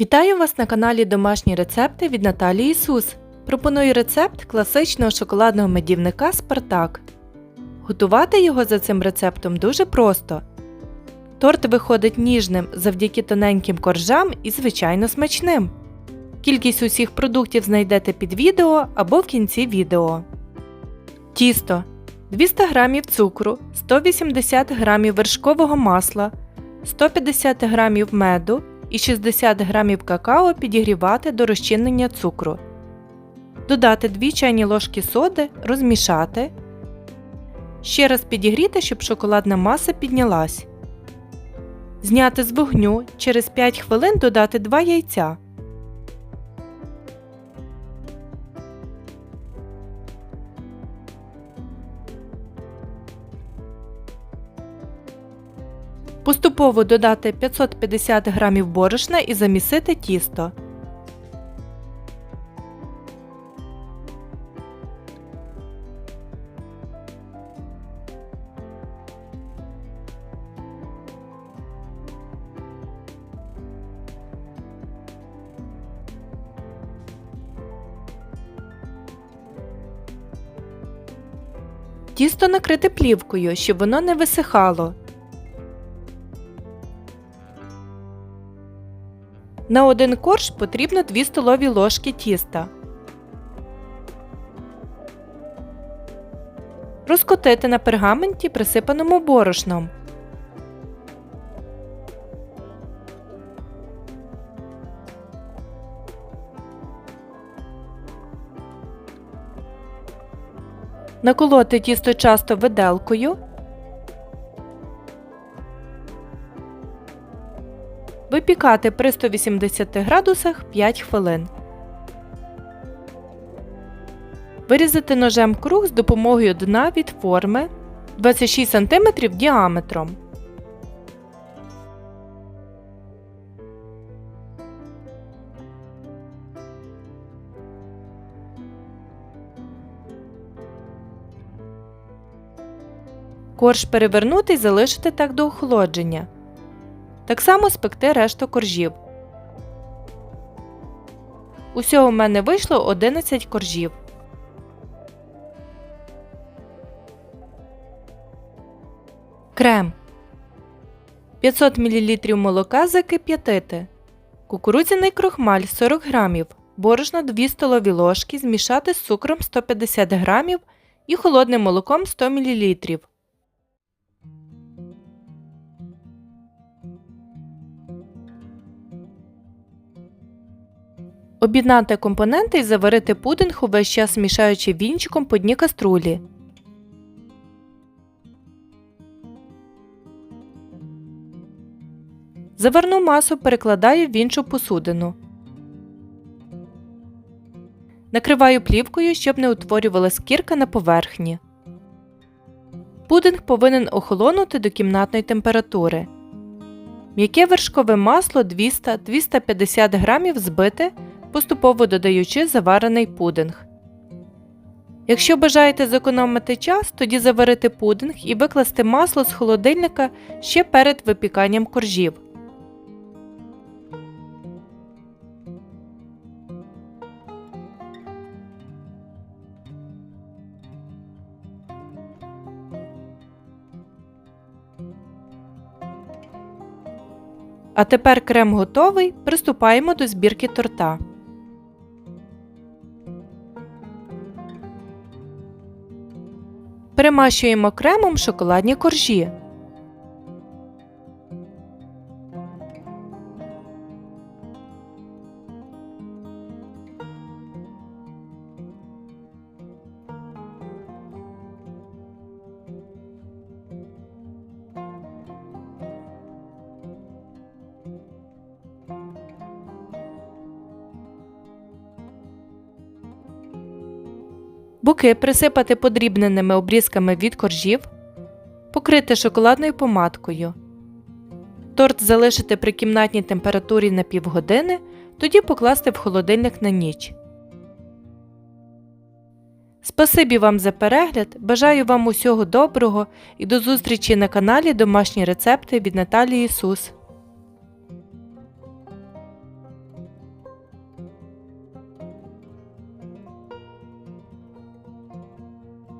Вітаю вас на каналі Домашні рецепти від Наталії Ісус. Пропоную рецепт класичного шоколадного медівника Спартак. Готувати його за цим рецептом дуже просто. Торт виходить ніжним завдяки тоненьким коржам і звичайно смачним. Кількість усіх продуктів знайдете під відео або в кінці відео. Тісто 200 г цукру, 180 г вершкового масла, 150 г меду і 60 г какао підігрівати до розчинення цукру. Додати 2 чайні ложки соди, розмішати. Ще раз підігріти, щоб шоколадна маса піднялась. Зняти з вогню. Через 5 хвилин додати 2 яйця. Поступово додати 550 г борошна і замісити тісто. Тісто накрити плівкою, щоб воно не висихало. На один корж потрібно 2 столові ложки тіста. Розкотити на пергаменті, присипаному борошном. Наколоти тісто часто виделкою. Випікати при 180 градусах 5 хвилин. Вирізати ножем круг з допомогою дна від форми 26 см діаметром. Корж перевернути і залишити так до охолодження. Так само спекти решту коржів. Усього в мене вийшло 11 коржів. Крем 500 мл молока закип'ятити. Кукурудзяний крохмаль 40 г. Борошно 2 столові ложки змішати з цукром 150 г і холодним молоком 100 мл. Об'єднати компоненти і заварити пудинг увесь час мішаючи вінчиком по дні каструлі. Заварну масу перекладаю в іншу посудину. Накриваю плівкою, щоб не утворювала скірка на поверхні. Пудинг повинен охолонути до кімнатної температури. М'яке вершкове масло 200-250 г збите поступово додаючи заварений пудинг. Якщо бажаєте зекономити час, тоді заварити пудинг і викласти масло з холодильника ще перед випіканням коржів. А тепер крем готовий, приступаємо до збірки торта. Перемащуємо кремом шоколадні коржі. Буки присипати подрібненими обрізками від коржів, покрити шоколадною помадкою. Торт залишити при кімнатній температурі на півгодини, тоді покласти в холодильник на ніч. Спасибі вам за перегляд. Бажаю вам усього доброго і до зустрічі на каналі Домашні рецепти від Наталії Ісус.